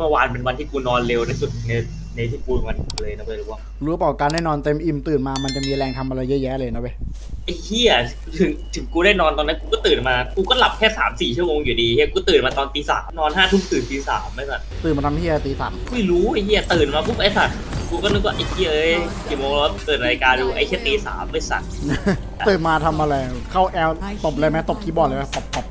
มื่อวานเป็นวันที่กูนอนเร็วที่สุดในในที่กูมันเลยนะเว้ยรู้ว่ารู้เปล่าการได้นอนเต็มอิ่มตื่นมามันจะมีแรงทำอะไรเยอะแยะเลยนะเว้ยไอ้เหี้ยถึงถึงกูได้นอนตอนนั้นกูก็ตื่นมา กูก็หลับแค่สามสี่ชั่วโมงอยู่ดีเฮียกูตื่นมาตอนตีสามนอนห้าทุ่มตื่นตีสามไม่สัตว์ตื่นมาทำที่ตีสามไม่รู้ไอ้เหี้ยตื่นมาปุ๊บไอ้สัตว์กูก็นึกว่าไอ้เหี้ยเอ้ยกี่โมงแล้วเปิดรายการดูไอ้แค่ตีสามไม่สัตว์ตื่นมาทำอะไรเข้าแอลตบเลยไหมตบคีย์บอร์ดเลยไหมปอบปอบ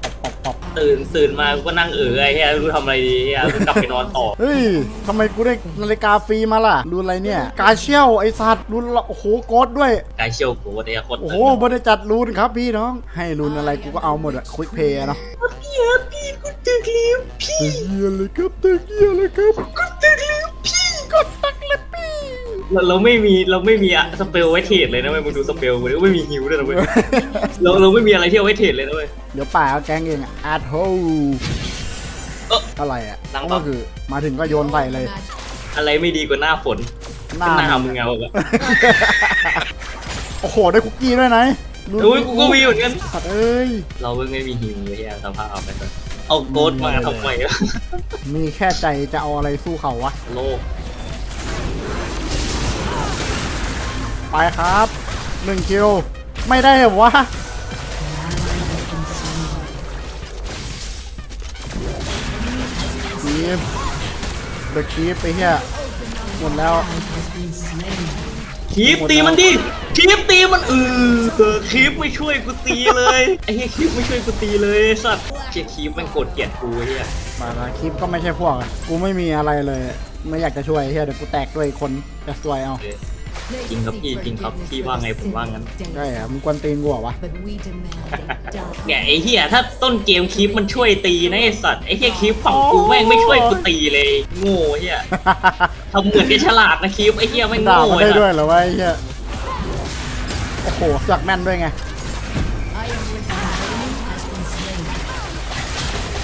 ตื่นตื่นมากูก็นั่งเออไอ้เหี้ยไม่รู้ทำอะไรดีเฮียกูกลับไปนอนต่อ เฮ้ยทำไมกูได้นาฬิกาฟรีมาล่ะ รุ่นอะไรเนี่ย กาเชียวไอสัตว์รุ่นละโอ้โหโกดด้วยกายเชียวกูเนี่ยโคตรโอ้ตึโหงบริจัดรุ่นครับพี่น้อง ให้รุ่นอะไรกูก็เอาหมดอะควิกเพย์เนาะเฮียพี่กูตึกลิ้วพี่เฮียเลยครับตึกเฮียเลยครับกู เราเราไม่มีเราไม่มีอะสเปลไว้เทรดเลยนะเว้ยมึงดูสเปลกูดิไม่มีฮิวด้วยนะเว้ยเราเราไม่มีอะไรที่เอาไว้เทรดเลยนะเว้ย เดี๋ยวป่าเอาแกงเองอะอาร์โธเอ้ออะไรอะดังปะ ก็คือมาถึงก็โยนใส่เลยอะไรไม่ดีกว่าหน้าฝนหน้าหน้ามึงเงาอะ โอ้โหได้คุกกี้ด้วยนะดูโอ้ยกูก็มีเหมือนกัน สัตว์เอ้ย เราเพิ่งไม่มีฮิวเลยเฮียสภาพเอาไปเลยเอาโกดมาทำไมอะมีแค่ใจจะเอาอะไรสู้เขาวะโลก ไปครับหนึ่งคิวไม่ได้เหรอวะคีฟเดอะคีฟไปเฮียหมดแล้วคีปตีมันดิคีปตีมันเออคีปไม่ช่วยกูตีเลยไอ้เหี้ยคีปไม่ช่วยกูตีเลยไอ้สัตว์เชี่ยคีปมันโกรธเกลียดกูไอ้เฮียมาละคลิปก็ไม่ใช่พวกอะกูไม่มีอะไรเลย ไม่อยากจะช่วยเฮียเดี๋ยวกูแตกด้วยคนจะซวยเอา จริงครับพี่จริงครับพี่ว่าไงผมว่างั้นใช่อะมึงกวนตีนกูเหรอวะ But we demand a เนี่ยไอ้เหี้ยถ้าต้นเกมคลิปมันช่วยตีนะไอ้สัตว์ไอ้เหี้ยคลิปฝั่งกูแม่งไม่ช่วยกูตีเลยโง่เหี้ยทำเหมือนจะฉลาดนะคลิปไอ้เหี้ยแม่งด่าโง่มันได้ไอ้ด้วสัยตว์เหรอวะไอ้เฮียโอ้โหจักแม่นด้วยไง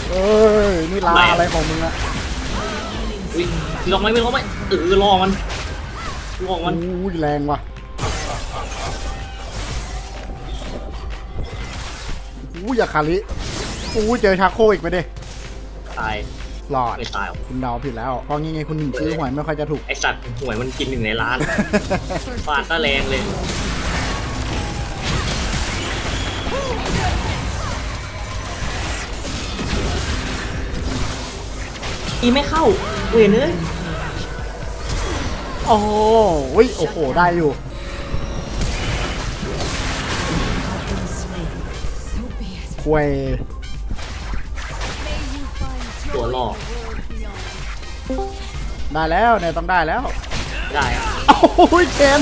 เอ้ยนี่ลาอะไรของมึงอะอุ้ยลองไหมไม่ลองไหมเออลองมัน ลองมัน อู้ยแรงว่ะอู้ยอย่าคาริอู้ยเจอชาโคอีกไปดิตายหลอด ไม่ตายหรอกคุณเดาผิดแล้วเพราะงี้ไงคุณถึงซื้อหวยไม่ค่อยจะถูก ไอ้สัตว์หวยมันกินหนึ่งในล้านฟาดก็แรงเลย อีไม่เข้าเวยเนื้อ โอ้โหอุ๊ยโอ้โห ได้อยู่ ควยตัวหลอกได้แล้วเนี่ยต้องได้แล้ว ได้อะโอ้โหเคน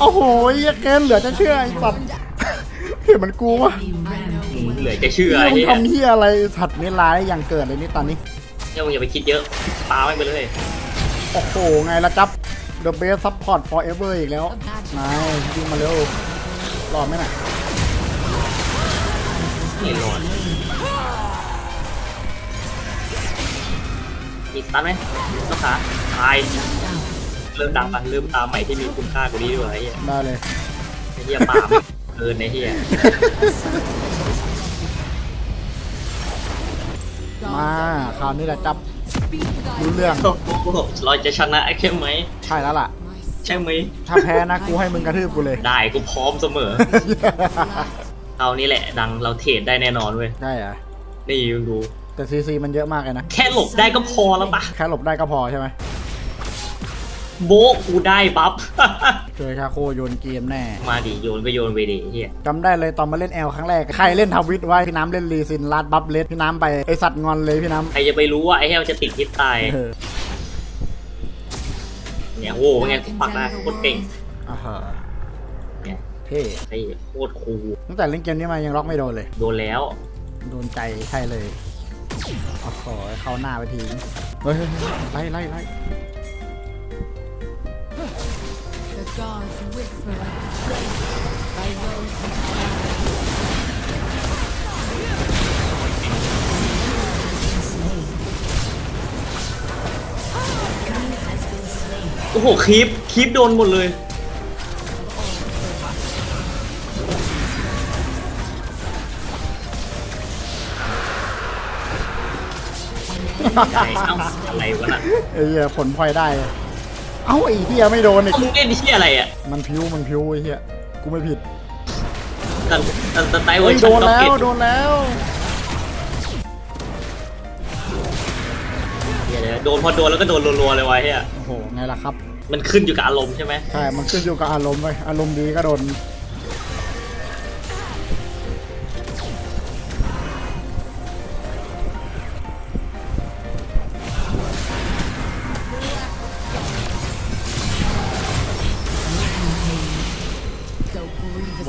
โอ้โหไอ้เคนเหลือจะเชื่อไอ้สัตว์เห็นมันกูวะมึงเหลือจะเชื่อไอ้มึงเหี้ยทำเฮียอะไรสัตว์นี่ร้ายอย่างเกิดเลยนี่ตอนนี้เนี่ยมึงอย่าไปคิดเยอะปาไม่ไปเลย โอ้โห ไงละจับ The best support forever อีกแล้วนายยิงมาเร็วรอดไหมน่ะไม่รอดมีสตันไหมลูกค้าตาย เริ่มดังปะเริ่มตามใหม่ที่มีคุณค่ากว่านี้ด้วยไอ้เหี้ยได้เลย ไอ้เหี้ยปาไม่เกินไอ้เหี้ยมาคราวนี้แหละจับ รู้เรื่อง โอ้โหเราจะชนะใช่ไหม ใช่แล้วล่ะ ใช่ไหม ถ้าแพ้นะ กูให้มึงกระทืบกูเลย ได้กูพร้อมเสมอ เอานี่แหละ ดังเราเทรดได้แน่นอนเว้ย ได้เหรอะนี่มึงดู แต่ซีซีมันเยอะมากเลยนะ แค่หลบได้ก็พอแล้วปะแค่หลบได้ก็พอใช่ไหม โบะกูได้บัฟ เจอชาโคโยนเกมแน่มาดิโยนก็โยนไปดิเฮียจำได้เลยตอนมาเล่นแอลครั้งแรก ใครเล่นทวิตไว้พี่น้ำเล่นรีซินลาดบัฟเลสพี่น้ำไปไอสัตว์งอนเลยพี่น้ใครจะไปรู้ว่าไอ้เฮียมันจะติดทิศตายำเออเนี่ยโอ้โหไงปักได้โคตรเก่งอ่าฮะเนี่ยเท่ไอ้โคตรคูลตั้งแต่เล่นเกมนี้มายังล็อกไม่โดนเลย โดนแล้ว โดนใจใช่เลยโอ้โหเข้าหน้าไปทีเฮ้ยเฮ้ยเฮ้ยไล่ไล่ไล่ The gods whisper by those who โอ้โหคลิปคลิปโดนหมดเลยได้เอ้าอะไรวะน่ะ ไอ้เหี้ยผลพลอยได้ เอ้าไอ้เหี้ยไม่โดนอีกมึงเล่นที่อะไรอะมันพิ้วมันพิ้วไอ้เหี้ยกูไม่ผิดตันตันตันไตเวอเฮ้ยร์โดชันนด็อกแล้เก็วตโดนแล้วเดี๋ยวๆโดนพอโดนแล้วก็โดนรัวๆเลยวะเฮียโอ้โหไงล่ะครับ มันขึ้นอยู่กับอารมณ์ใช่ไหมใช่ มันขึ้นอยู่กับอารมณ์ไปอารมณ์ดีก็โดน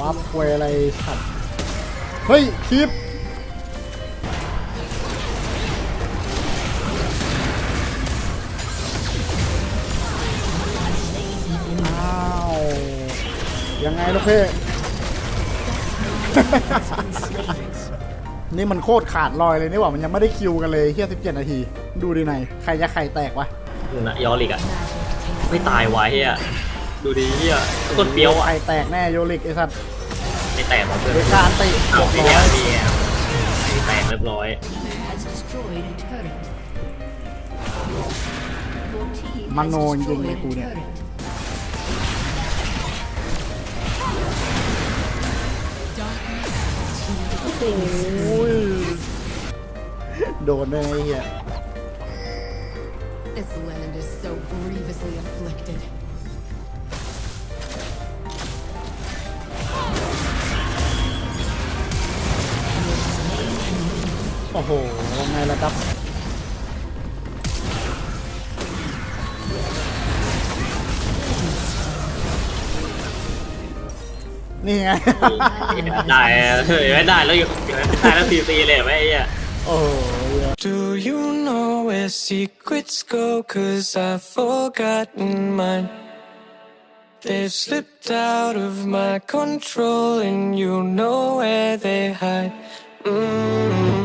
grievously วาร์ปควยอะไรสัตว์เฮ้ยคลิปอ้าวยังไงลูกเพ่นี่มันโคตรขาดลอยเลยนี่หว่ามันยังไม่ได้คิวกันเลยเฮีย17นาที ดูดีไหนอยใครจะไข่แตกวะนู่นนะยอริกอะไม่ตายวะเฮียดูดีเฮียกดเปรี้ยวอะไข่แตกแน่โยลิกไอ้สัตว์ ไม่แตกหรอกเพื่อนเดการติเอ้าเรียบนี่ร้อยนี่ไม่แตกเรียบร้อย has destroyed a turret. Your team มัน has โนจริงๆเลย destroyed กู a เนี่ย turret. โอ้ยโดนได้ไงเฮีย This land is so grievously afflicted. อ้โหไงล่ะครับนี่ไง ได้ไม่ได้แล้วอยู่ไม่ได้แล้วซีซีเลยไม่ไอ้ โอ้โห Do you know where secrets go? Cause I've forgotten mine. They've slipped out of my control, and you know where they hide. Mm.